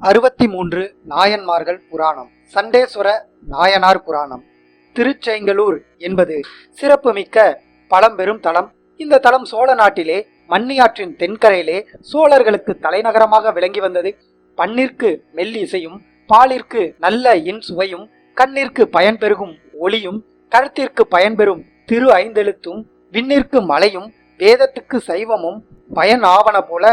அறுபத்தி மூன்று நாயன்மார்கள் புராணம். சண்டேஸ்வர நாயனார் புராணம். திருச்செங்கலூர் என்பது சிறப்புமிக்க பழம்பெரும் தலம். இந்த தலம் சோழ நாட்டிலே மன்னியாற்றின் தென்கரையிலே சோழர்களுக்கு தலைநகரமாக விளங்கி வந்தது. பண்ணிற்கு மெல்லிசையும் பாலிற்கு நல்ல இன் சுவையும் கண்ணிற்கு பயன் பெருகும் ஒளியும் கருத்திற்கு பயன்பெறும் திரு ஐந்தெழுத்தும் விண்ணிற்கு மலையும் வேதத்துக்கு சைவமும் பயன் ஆவன போல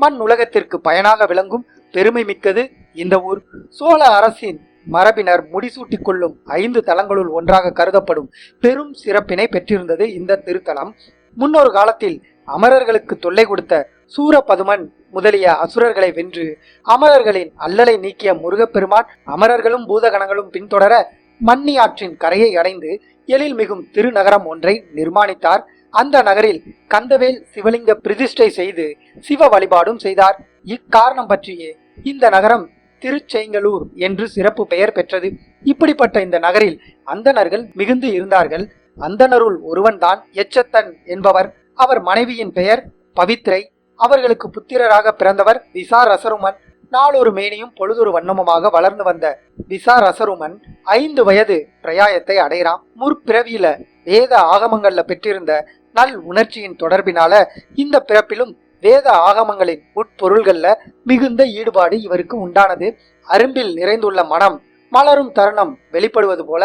மண் உலகத்திற்கு பயனாக விளங்கும் பெருமை மிக்கது இந்த ஊர். சோழ அரசின் மரபினர் முடிசூட்டிக் கொள்ளும் ஐந்து தலங்களுள் ஒன்றாக கருதப்படும் பெரும் சிறப்பினை பெற்றிருந்தது இந்த திருத்தலம். முன்னொரு காலத்தில் அமரர்களுக்கு தொல்லை கொடுத்த சூரபதுமன் முதலிய அசுரர்களை வென்று அமரர்களின் அல்லலை நீக்கிய முருகப்பெருமான் அமரர்களும் பூதகணங்களும் பின்தொடர மன்னி ஆற்றின் கரையை அடைந்து எழில் மிகும் திருநகரம் ஒன்றை நிர்மாணித்தார். அந்த நகரில் கந்தவேல் சிவலிங்க பிரதிஷ்டை செய்து சிவ வழிபாடும் செய்தார். இக்காரணம் பற்றியே இந்த நகரம் திருச்செங்கலூர் என்று சிறப்பு பெயர் பெற்றது. இப்படிப்பட்ட இந்த நகரில் அந்தணர்கள் மிகுந்து இருந்தார்கள். அந்தணருள் ஒருவன்தான் எச்சத்தன் என்பவர். அவர் மனைவியின் பெயர் பவித்ரை. அவர்களுக்கு புத்திரராக பிறந்தவர் விசாரசருமன். நாளொரு மேனியும் பொழுதொரு வண்ணமுமாக வளர்ந்து வந்த விசாரசருமன் ஐந்து வயது பிரயாயத்தை அடைகிறான். முற்பிறவியில வேத ஆகமங்கள்ல பெற்றிருந்த நல் உணர்ச்சியின் தொடர்பினால இந்த பிறப்பிலும் வேத ஆகமங்களின் உட்பொருள்கள்ல மிகுந்த ஈடுபாடு இவருக்கு உண்டானது. அரும்பில் நிறைந்துள்ள மனம் மலரும் தருணம் வெளிப்படுவது போல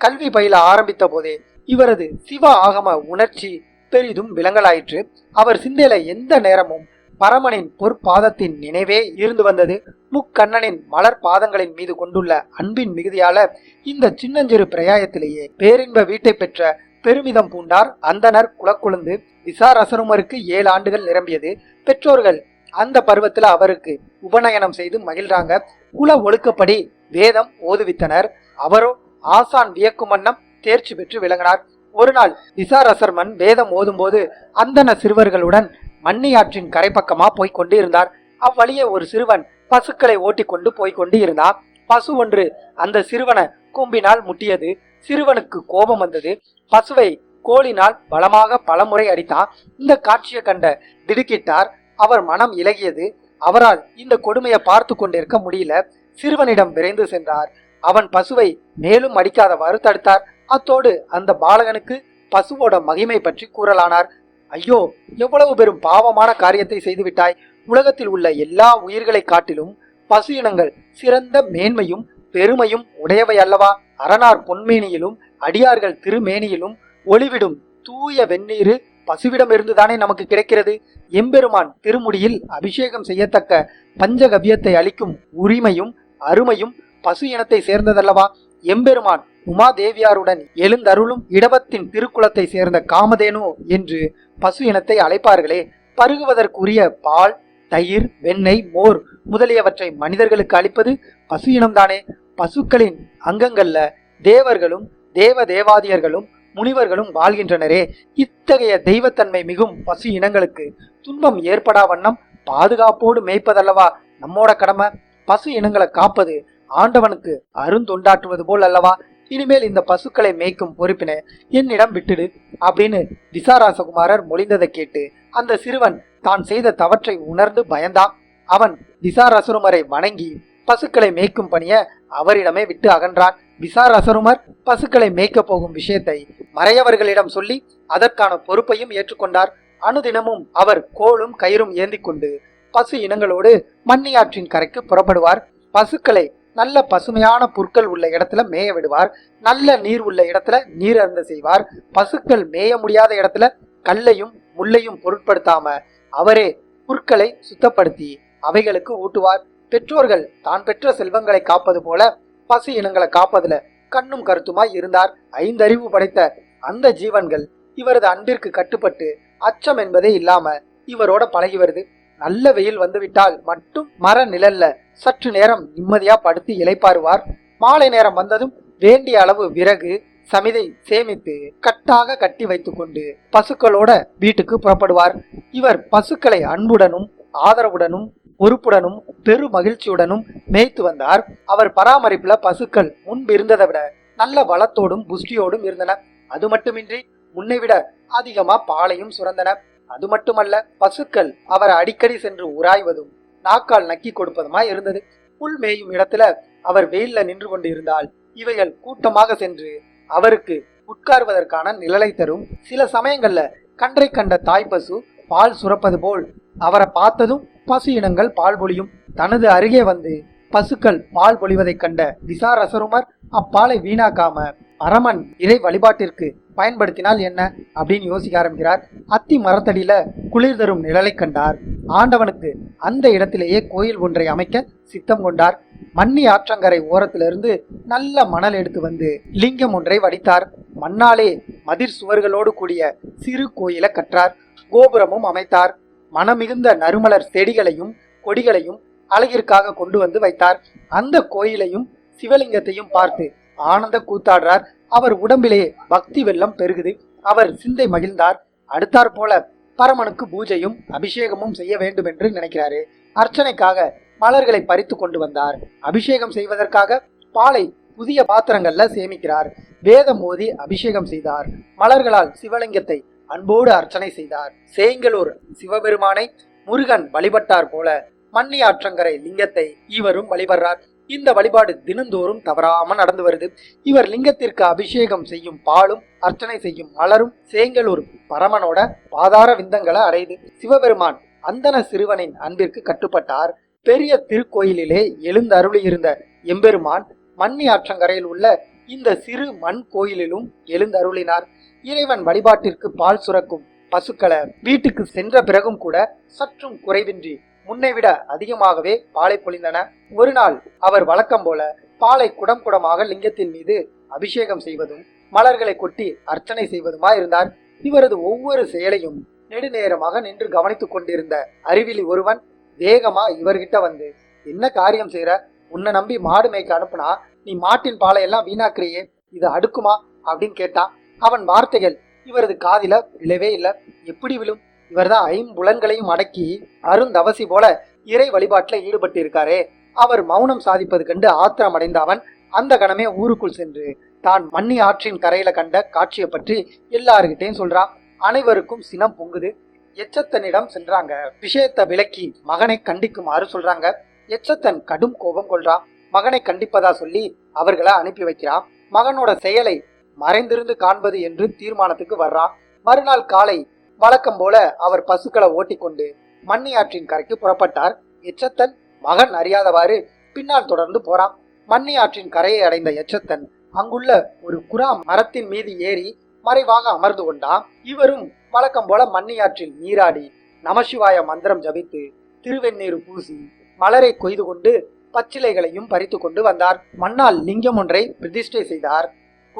கல்வி பயில ஆரம்பித்த போதே இவரது சிவ ஆகம உணர்ச்சி பெரிதும் விளங்கலாயிற்று அவர் சிந்தையில எந்த நேரமும் பரமனின் பொற்பாதத்தின் நினைவே இருந்து வந்தது. முக்கண்ணனின் மலர் பாதங்களின் மீது கொண்டுள்ள அன்பின் மிகுதியால இந்த சின்னஞ்சிறு பிரயாயத்திலேயே பேரின்ப வீட்டை பெற்ற பெருமிதம் பூண்டார் அந்தனர் குலக்குழுந்து விசாரசருமருக்கு ஏழு ஆண்டுகள் நிரம்பியது. பெற்றோர்கள் அந்த பருவத்தில் அவருக்கு உபநயனம் செய்து மகிழ்றாங்க. குல ஒழுக்கப்படி வேதம் ஓதுவித்தனர். அவரோ ஆசான் வியக்கும் வண்ணம் தேர்ச்சி பெற்று விளங்கினார். ஒரு நாள் விசாரசர்மன் வேதம் ஓதும்போது அந்தன சிறுவர்களுடன் மன்னியாற்றின் கரைப்பக்கமா போய்க் கொண்டு இருந்தார் அவ்வழியே ஒரு சிறுவன் பசுக்களை ஓட்டிக்கொண்டு போய்க் கொண்டு இருந்தான் பசு ஒன்று அந்த சிறுவனை கூம்பினால் முட்டியது. சிறுவனுக்கு கோபம் வந்தது. பசுவை கோலினால் பலமாக பலமுறை அடித்தான். இந்த காட்சியை கண்ட திடுக்கிட்டார். அவர் மனம் இலகியது. அவரால் இந்த கொடுமையை பார்த்து கொண்டிருக்க முடியல. சிறுவனிடம் விரைந்து சென்றார். அவன் பசுவை மேலும் அடிக்காதவாறு தடுத்தார். அத்தோடு அந்த பாலகனுக்கு பசுவோட மகிமை பற்றி கூறலானார். ஐயோ எவ்வளவு பெரும் பாவமான காரியத்தை செய்துவிட்டாய் உலகத்தில் உள்ள எல்லா உயிர்களை காட்டிலும் பசு இனங்கள் சிறந்த மேன்மையும் பெருமையும் உடையவை அல்லவா? அரணார் பொன்மேனியிலும் அடியார்கள் திருமேனியிலும் ஒளிவிடும் தூய வெந்நீரு பசுவிடமிருந்துதானே நமக்கு கிடைக்கிறது? எம்பெருமான் திருமுடியில் அபிஷேகம் செய்யத்தக்க பஞ்சகவ்யத்தை அளிக்கும் உரிமையும் அருமையும் பசு இனத்தை சேர்ந்ததல்லவா? எம்பெருமான் உமாதேவியாருடன் எழுந்தருளும் இடபத்தின் திருக்குலத்தை சேர்ந்த காமதேனு என்று பசு இனத்தை அழைப்பார்களே. பருகுவதற்குரிய பால் தயிர் வெண்ணெய் மோர் முதலியவற்றை மனிதர்களுக்கு அளிப்பது பசு இனம்தானே? பசுக்களின் அங்கங்கள்ல தேவர்களும் தேவ தேவாதியர்களும் முனிவர்களும் வாழ்கின்றனரே இத்தகைய தெய்வத்தன்மை மிகும் பசு இனங்களுக்கு துன்பம் ஏற்படா வண்ணம் பாதுகாப்போடு மேய்ப்பதல்லவா? நம்மோட கடமை பசு இனங்களை காப்பது ஆண்டவனுக்கு அருந்தொண்டாற்றுவது போல் அல்லவா? இனிமேல் இந்த பசுக்களை மேய்க்கும் பொறுப்பினை என்னிடம் விட்டுடு அப்படின்னு விசாராசகுமாரர் மொழிந்ததை கேட்டு அந்த சிறுவன் தான் செய்த தவற்றை உணர்ந்து பயந்தான். அவன் விசாரசுருமரை வணங்கி பசுக்களை மேய்க்கும் பணியை அவரிடமே விட்டு அகன்றான். விசாரசருமர் பசுக்களை மேய்க்க போகும் விஷயத்தை மறையவர்களிடம் சொல்லி அதற்கான பொறுப்பையும் ஏற்றுக்கொண்டார். அனுதினமும் அவர் கோலும் கயிறும் ஏந்தி கொண்டு பசு இனங்களோடு மண்ணியாற்றின் கரைக்கு புறப்படுவார். பசுக்களை நல்ல பசுமையான புற்கள் உள்ள இடத்துல மேய விடுவார். நல்ல நீர் உள்ள இடத்துல நீர் அருந்த செய்வார். பசுக்கள் மேய முடியாத இடத்துல கல்லையும் முள்ளையும் பொருட்படுத்தாம அவரே புற்களை சுத்தப்படுத்தி அவைகளுக்கு ஊட்டுவார். பெற்றோர்கள் தான் பெற்ற செல்வங்களை காப்பது போல பசு இனங்களை காப்பதுல கண்ணும் கருத்துமாய் இருந்தார். ஐந்தறிவு படைத்த அந்த ஜீவன்கள் இவரது அன்பிற்கு கட்டுப்பட்டு அச்சம் என்பதே இல்லாம இவரோட பழகி வருது. நல்ல வெயில் வந்துவிட்டால் மட்டும் மர நிழல்ல சற்று நேரம் நிம்மதியா படுத்து இளைப்பாறுவார். மாலை நேரம் வந்ததும் வேண்டிய அளவு விறகு சமிதை சேமித்து கட்டாக கட்டி வைத்துக்கொண்டு பசுக்களோட வீட்டுக்கு புறப்படுவார். இவர் பசுக்களை அன்புடனும் ஆதரவுடனும் பொறுப்புடனும் பெரு மகிழ்ச்சியுடனும் மேய்த்து வந்தார். அவர் பராமரிப்புல பசுக்கள் முன்பு இருந்ததை விட நல்ல வளத்தோடும் புஷ்டியோடும் இருந்தன. அது மட்டுமின்றி முன்னை விட அதிகமா பாலையும் சுரந்தன. அது மட்டுமல்ல பசுக்கள் அவரை அடிக்கடி சென்று உராய்வதும் நாக்கால் நக்கி கொடுப்பதுமாய் இருந்தது. புல் மேயும் இடத்துல அவர் வெயில்ல நின்று கொண்டு இருந்தால் இவைகள் கூட்டமாக சென்று அவருக்கு உட்கார்வதற்கான நிழலை தரும். சில சமயங்கள்ல கன்றை கண்ட தாய் பசு பால் சுரப்பது போல் அவரை பார்த்ததும் பசு இனங்கள் பால் பொழியும். தனது அருகே வந்து பசுக்கள் பால் பொழிவதைக் கண்ட விசாரசருமர் அப்பாலை வீணாக்காம அரமன் இறை வழிபாட்டிற்கு பயன்படுத்தினால் என்ன அப்படின்னு யோசிக்க ஆரம்பிக்கிறார். அத்தி மரத்தடியில குளிர் தரும் நிழலை கண்டார். ஆண்டவனுக்கு அந்த இடத்திலேயே கோயில் ஒன்றை அமைக்க சித்தம் கொண்டார். மண்ணி ஆற்றங்கரை ஓரத்திலிருந்து நல்ல மணல் எடுத்து வந்து லிங்கம் ஒன்றை வடித்தார். மண்ணாலே மதிர் சுவர்களோடு கூடிய சிறு கோயிலை கற்றார். கோபுரமும் அமைத்தார். மனமிகுந்த நறுமலர் செடிகளையும் கொடிகளையும் அழகிற்காக கொண்டு வந்து வைத்தார். அந்த கோயிலையும் சிவலிங்கத்தையும் பார்த்து ஆனந்த கூத்தாடுறார். அவர் உடம்பிலே பக்தி வெள்ளம் பெருகுது. அவர் சிந்தை மகிழ்ந்தார். அடுத்தாற் போல பரமனுக்கு பூஜையும் அபிஷேகமும் செய்ய வேண்டும் என்று நினைக்கிறாரு. அர்ச்சனைக்காக மலர்களை பறித்து கொண்டு வந்தார். அபிஷேகம் செய்வதற்காக பாலை புதிய பாத்திரங்கள்ல சேமிக்கிறார். வேதம் மோதி அபிஷேகம் செய்தார். மலர்களால் சிவலிங்கத்தை அன்போடு அர்ச்சனை செய்தார். சேங்கலூர் சிவபெருமானை முருகன் வழிபட்டார் போல மன்னி ஆற்றங்கரை லிங்கத்தை இவரும் வழிபடுறார். இந்த வழிபாடு தினந்தோறும் தவறாம நடந்து வருது. இவர் லிங்கத்திற்கு அபிஷேகம் செய்யும் பாலும் அர்ச்சனை செய்யும் மலரும் சேங்கலூர் பரமனோட பாதார விந்தங்களை அடையுது. சிவபெருமான் அந்தன சிறுவனின் அன்பிற்கு கட்டுப்பட்டார். பெரிய திருக்கோயிலிலே எழுந்தருளியிருந்த எம்பெருமான் மன்னி ஆற்றங்கரையில் உள்ள இந்த சிறு மண் கோயிலிலும் எழுந்தருளினார் இறைவன் வழிபாட்டிற்கு பால் சுரக்கும் பசுக்களை வீட்டுக்கு சென்ற பிறகும் கூட சற்றும் குறைவின்றி முன்னை விட அதிகமாகவே பாலை பொழிந்தன. ஒரு நாள் அவர் வழக்கம் போல பாலை குடம் குடமாக லிங்கத்தின் மீது அபிஷேகம் செய்வதும் மலர்களை கொட்டி அர்ச்சனை செய்வதுமா இருந்தார். இவரது ஒவ்வொரு செயலையும் நெடுநேரமாக நின்று கவனித்துக் கொண்டிருந்த அறிவிலி ஒருவன் வேகமா இவர்கிட்ட வந்து என்ன காரியம் செய்யற உன்னை நம்பி மாடு மேய்க்க அனுப்புனா? நீ மாட்டின் பாலை எல்லாம் வீணாக்குறியே? இது அடுக்குமா? அப்படின்னு கேட்டான் அவன் வார்த்தைகள் இவரது காதில விழவே இல்லை. எப்படி விழும்? இவர்தான் ஐம்புலன்களையும் அடக்கி அருந்தவசி போல இறை வழிபாட்டில் ஈடுபட்டு இருக்காரே அவர் மௌனம் சாதிப்பது கண்டு ஆத்திரம் அடைந்த அவன் அந்த கணமே ஊருக்குள் சென்று தான் மண்ணி ஆற்றின் கரையில கண்ட காட்சியை பற்றி எல்லாருக்கிட்டையும் சொல்றான் அனைவருக்கும் சினம் பொங்குது. எச்சத்தனிடம் சென்றாங்க. விஷயத்தை விளக்கி மகனை கண்டிக்குமாறு சொல்றாங்க. எச்சத்தன் கடும் கோபம் கொள்றான் மகனை கண்டிப்பதா சொல்லி அவர்களை அனுப்பி வைக்கிறான் மகனோட செயலை மறைந்திருந்து காண்பது என்று தீர்மானத்துக்கு வர்றான் மறுநாள் காலை வழக்கம் போல அவர் பசுக்களை ஓட்டிக்கொண்டு மன்னி ஆற்றின் கரைக்கு புறப்பட்டார். எச்சத்தன் மகன் அறியாதவாறு பின்னால் தொடர்ந்து போறான். மன்னி ஆற்றின் கரையை அடைந்த எச்சத்தன் அங்குள்ள ஒரு குரா மரத்தின் மீது ஏறி மறைவாக அமர்ந்து கொண்டான் இவரும் வழக்கம் போல மன்னியாற்றில் நீராடி நமசிவாய மந்திரம் ஜபித்து திருவெண்ணீர் பூசி மலரை கொய்து கொண்டு பச்சிலைகளையும் பறித்து கொண்டு வந்தார். மண்ணால் லிங்கம் ஒன்றை பிரதிஷ்டை செய்தார்.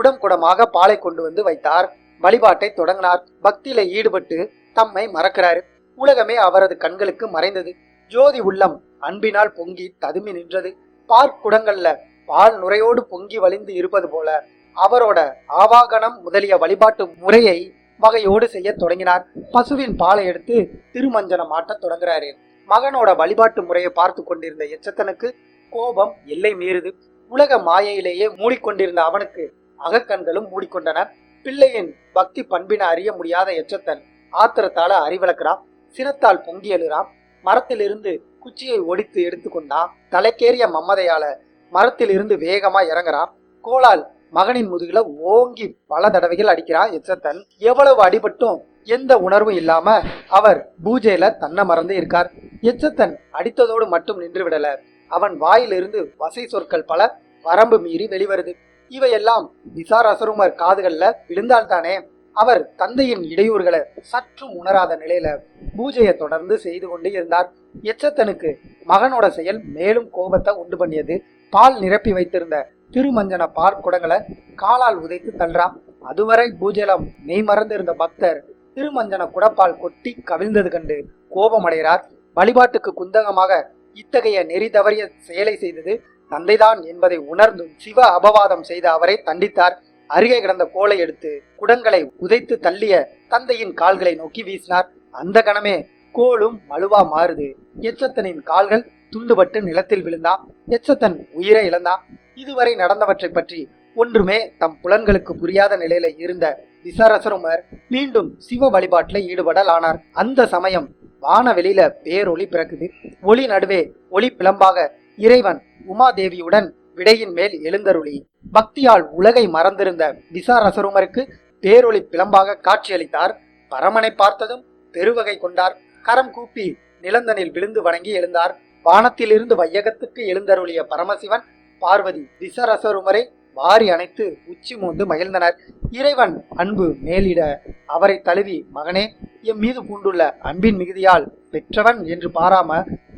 குடம் குடமாக பாலை கொண்டு வந்து வைத்தார். வழிபாட்டை தொடங்கினார். பக்தியில ஈடுபட்டு தம்மை மறக்கிறாரு. உலகமே அவரது கண்களுக்கு மறைந்தது. ஜோதி உள்ளம் அன்பினால் பொங்கி ததுமி நின்றது. பார்க்குடங்கள்ல பால் நுரையோடு பொங்கி வழிந்து இருப்பது போல அவரோட ஆவாகனம் முதலிய வழிபாட்டு முறையை வகையோடு செய்ய தொடங்கினார். பசுவின் பாலை எடுத்து திருமஞ்சனம் ஆட்டத் தொடங்குறாரு. மகனோட வழிபாட்டு முறையை பார்த்து கொண்டிருந்த எச்சத்தனுக்கு கோபம் எல்லை மீறுது. உலக மாயையிலேயே மூடிக்கொண்டிருந்த அவனுக்கு அகக்கண்களும் மூடிக்கொண்டன. பிள்ளையின் பக்தி பண்பின அறிய முடியாத எச்சத்தன் ஆத்திரத்தால அறிவிளக்குறான். சினத்தால் பொங்கி எழுறான். மரத்திலிருந்து குச்சியை ஒடித்து எடுத்துக்கொண்டான். தலைக்கேறிய மம்மதையால மரத்திலிருந்து வேகமா இறங்குறான். கோலால் மகனின் முதுகில ஓங்கி பல தடவைகள் அடிக்கிறான் எச்சத்தன். எவ்வளவு அடிபட்டும் எந்த உணர்வும் இல்லாம அவர் பூஜையில தன்னை மறந்து இருக்கார். எச்சத்தன் அடித்ததோடு மட்டும் நின்று விடல. அவன் வாயிலிருந்து வசை சொற்கள் பல வரம்பு மீறி வெளிவருது. இவையெல்லாம் விசாரசருமர் காதுகள்ல விழுந்தால்தானே? அவர் தந்தையின் இடையூறுகளை சற்றும் உணராத நிலையில பூஜையை தொடர்ந்து செய்து கொண்டு இருந்தார். எச்சத்தனுக்கு மகனோட செயல் மேலும் கோபத்தை உண்டு பண்ணியது. பால் நிரப்பி வைத்திருந்த திருமஞ்சன பார்க்குடங்களை காலால் உதைத்து தள்ளுறான். அதுவரை பூஜையில மெய் மறந்திருந்த பக்தர் திருமஞ்சன குடப்பால் கொட்டி கவிழ்ந்தது கண்டு கோபமடைகிறார். வழிபாட்டுக்கு குந்தகமாக இத்தகைய நெறி தவறிய செயலை செய்தது தந்தைதான் என்பதை உணர்ந்தும் சிவ அபவாதம் செய்த அவரை தண்டித்தார். அருகே கிடந்த கோலை எடுத்து குடங்களை உதைத்து தள்ளிய தந்தையின் கால்களை நோக்கி வீசினார். அந்த கணமே கோலும் மழுவா மாறுது. எச்சத்தனின் கால்கள் துண்டுபட்டு நிலத்தில் விழுந்தான் எச்சத்தன் உயிரை இழந்தான் இதுவரை நடந்தவற்றை பற்றி ஒன்றுமே தம் புலன்களுக்கு புரியாத நிலையில இருந்த விசாரசருமர் மீண்டும் சிவ வழிபாட்டில் ஈடுபடலானார். அந்த சமயம் வானவெளியில பேரொளி பிறக்குது. ஒளி நடுவே ஒளி பிளம்பாக இறைவன் உமாதேவியுடன் விடையின் மேல் எழுந்தருளி பக்தியால் உலகை மறந்திருந்த விசாரசருமருக்கு பேரொளி பிளம்பாக காட்சியளித்தார். பரமனை பார்த்ததும் பெருவகை கொண்டார். கரம் கூப்பி நிலந்தனில் விழுந்து வணங்கி எழுந்தார். வானத்திலிருந்து வையகத்துக்கு எழுந்தருளிய பரமசிவன் பார்வதி விசரசருமரை வாரி அணைத்து உச்சி மூந்து மகிழ்ந்தனர். இறைவன் அன்பு மேலிட அவரை தழுவி மகனே எம் மீது பூண்டுள்ள அன்பின் மிகுதியால் பெற்றவன் என்று பாராம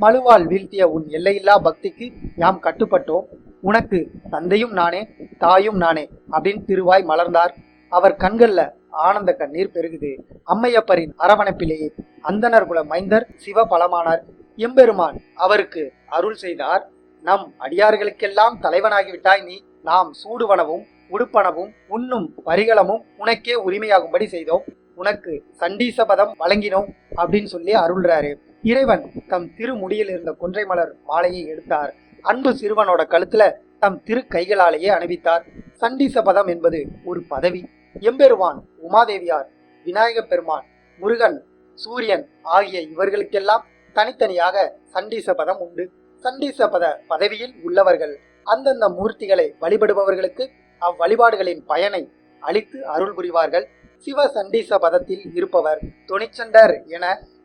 மழுவால் வீழ்த்திய உன் எல்லையில்லா பக்திக்கு யாம் கட்டுப்பட்டோம். உனக்கு தந்தையும் நானே தாயும் நானே அப்படின்னு திருவாய் மலர்ந்தார். அவர் கண்கள்ல ஆனந்த கண்ணீர் பெருகுது. அம்மையப்பரின் அரவணைப்பிலேயே அந்தனர் குல மைந்தர் சிவ பலமானார் எம்பெருமான் அவருக்கு அருள் செய்தார். நம் அடியார்களுக்கெல்லாம் தலைவனாகிவிட்டாய் நீ. நாம் சூடுவனவும் உடுப்பனவும் உண்ணும் பரிகளமும் உனக்கே உரிமையாகும்படி செய்தோம். உனக்கு சண்டீசபதம் வழங்கினோம் அப்படின்னு சொல்லி அருள்றாரு. இறைவன் தம் திருமுடியில் இருந்த கொன்றை மலர் மாலையை எடுத்தார். அன்பு சிறுவனோட கழுத்துல தம் திரு கைகளாலேயே அணிவித்தார். சண்டீசபதம் என்பது ஒரு பதவி. எம்பெருமான் உமாதேவியார் விநாயகப் பெருமான் முருகன் சூரியன் ஆகிய இவர்களுக்கெல்லாம் தனித்தனியாக சண்டீசபதம் உண்டு. சண்டீசபத பதவியில் உள்ளவர்கள் அந்தந்த மூர்த்திகளை வழிபடுபவர்களுக்கு அவ்வழிபாடுகளின் பயனை அளித்து அருள் புரிவார்கள். சிவ சண்டீச பதத்தில் இருப்பவர் தொனிச்சண்டர் என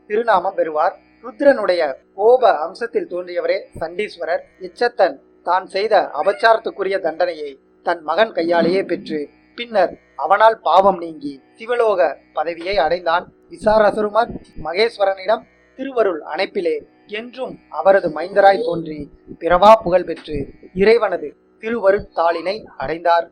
திருநாமம் பெறுவார். ருத்ரனுடைய கோப அம்சத்தில் தோன்றியவரே சண்டீஸ்வரர். எச்சத்தன் தான் செய்த அபச்சாரத்துக்குரிய தண்டனையை தன் மகன் கையாலேயே பெற்று பின்னர் அவனால் பாவம் நீங்கி சிவலோக பதவியை அடைந்தான். விசாரசருமர் மகேஸ்வரனிடம் திருவருள் அணைப்பிலே என்றும் அவரது மைந்தராய் தோன்றி பிறவா புகழ் பெற்று இறைவனது திருவருட்தாளினை அடைந்தார்.